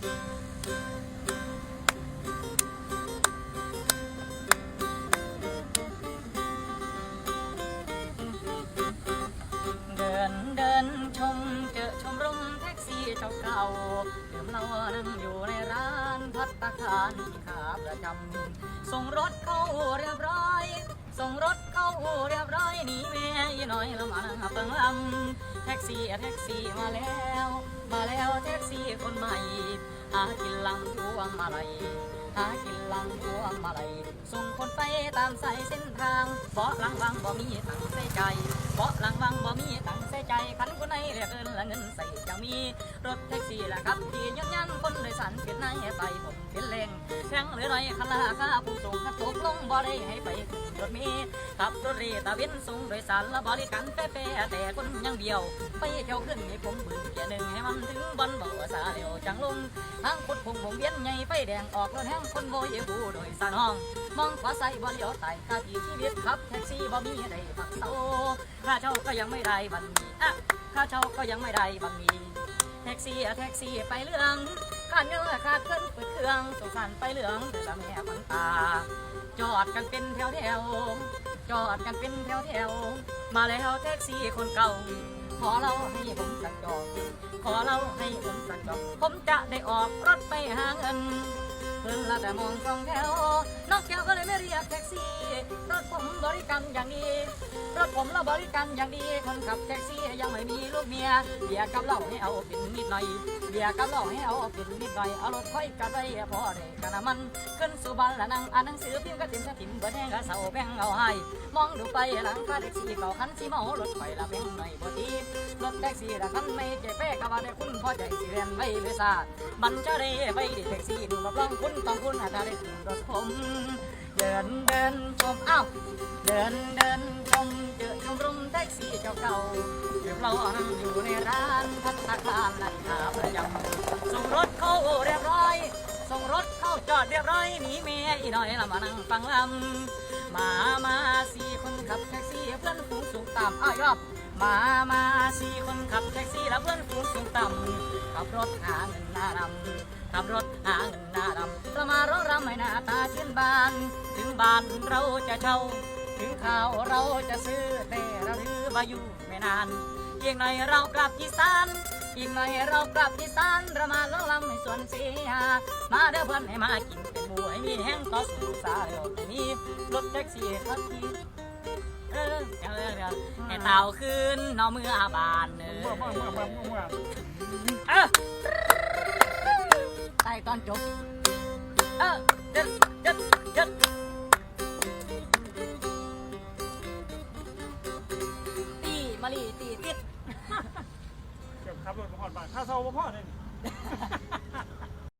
เดินเดินชมเจอชมรมแท็กซี่เจ้าเก่าเดิมเรานั่งอยู่ในร้านพัตตาคารที่ขาประจำส่งรถเข้าเรียบร้อย ส่งรถเข้าเรียบร้อยหนีแม่ยีน้อยละมานั่งเปิงลำแท็กซี่แท็กซี่มาแล้ว มาแล้วแท็กซี่คนใหม่หากินลังพวงมาลัยหากินลังพวงมาลัยส่งคนไปตามสายเส้นทางเบาะหลังวังบ่มีตังใส่ใจเบาะหลังวังบ่มีตังใส่ใจคันคนไหนเรียกเอินละเงินใส่จะมีรถแท็กซี่ละครับที่ยันยันคนโดยสารเป็นนายไปผมเป็นเลงแข็งหรือไรคันละค่าผู้ส่งกระตกลงบ่ได้ให้ไป รถเมีขับรถเรตะเวนส่งโดยสารและบริการแป๊ะแต่คนยังเดียว ไปเที่ยวขึ้นให้ผมบืนแค่หนึ่งให้มันถึงบนบ่อสาเดียวจังลงทางคุดพงผมเวียนใหญ่ไฟแดงออกรถแห้งคนโบยบูโดยสารห้อง มองขวาใส่บ่เลี้ยวไต่ค่าที่ชีวิตขับแท็กซี่บ่มีได้พักเศร้าค่าเช่าก็ยังไม่ได้บันมีอะค่าเช่าก็ยังไม่ได้บันมีแท็กซี่อะแท็กซี่ไปเรื่องขาดเงินขาดเครื่องเปิดเครื่องสงสารไปเหลืองเดือดแม่คนตา ดกันเป็นแถวแถวๆจอดกันเป็นแถวแถวๆมาแล้วแท็กซี่คนเก่า ขอเราให้ผมสักจอกขอเราให้ผมสักจอกผมจะได้ออกรถไปหาเงิน เพิ่นละแต่มองสองแถวนองแก้วก็เลยไม่เรียกแท็กซี่ รถผมบริการอย่างดีรถผมเราบริการอย่างดีคนขับแท็กซี่ยังไม่มีลูกเมียเบียกับเหล้าให้เอาเป็นนิดหน่อยเบียกับเหล้าให้เอาเป็นนิดหน่อยเอารถค่อยกระไรพอได้กันะมันขึ้นสู่บ้านละนั่งอ่านหนังสือพิมพ์กระติมสะติมเบิดแห้งกระเสาแบ่งเอาให้มองดูไปหลังคาแท็กซี่เก่าคันสีเมารถไฟละแบ่งหน่อยบ่ทีรถแท็กซี่ละคันไม่เจ็บแป้กะว่าได้คุณพอใจสิเรียนไว้เลยซามันจะได้ไว้ดิแท็กซี่ดูรับรองคุณต้องคุณอาจจะได้ขึ้นรถผมเดินเดินชมอ้าวเดินเดินชมเจอชมรมแท็กซี่เจ้าเก่าเรียบร้อยอยู่ในร้านพัตตาคารนั่นขาประจำส่งรถเข้าเรียบร้อยส่งรถเข้าจอดเรียบร้อยหนีเมียอีน้อยละมานั่งฟังลำมามาสี่คนขับแท็กซี่เพื่อนฝูงสูงต่ำอ้าวอีกรอบ มา มาสี่คนขับแท็กซี่แล้วเพื่อนฝูงสูงต่ำขับรถหาเงินหน้ารำขับรถหาเงินหน้ารำเรามาร้องรำให้หน้าตาชื่นบาน ถึงบ้านเราจะเช่า ถึงข่าวเราจะซื้อแต่เราถือมาอยู่ไม่นานเพียงหน่อยเรากลับอีสานอีกหน่อยเรากลับอีสานเรามาลองลำให้สวนเสียมาเด้อเพื่อนให้มากินเป็นหมูให้มีแห้งต่อสู่สาเอาแต่นี้รถแท็กซี่ทักที เออเดี๋ยวเดี๋ยวเดี๋ยวให้เต่าขึ้นเนอเมื่อบานเออเมื่อเมื่อเมื่อเมื่อเมื่อเออใต้ตอนจบ เออเด็ดเด็ดเด็ดตีมาลีตีติด เก็บขับรถมาหอดบ้านข้าเศร้าบ่พ่อเนี่ย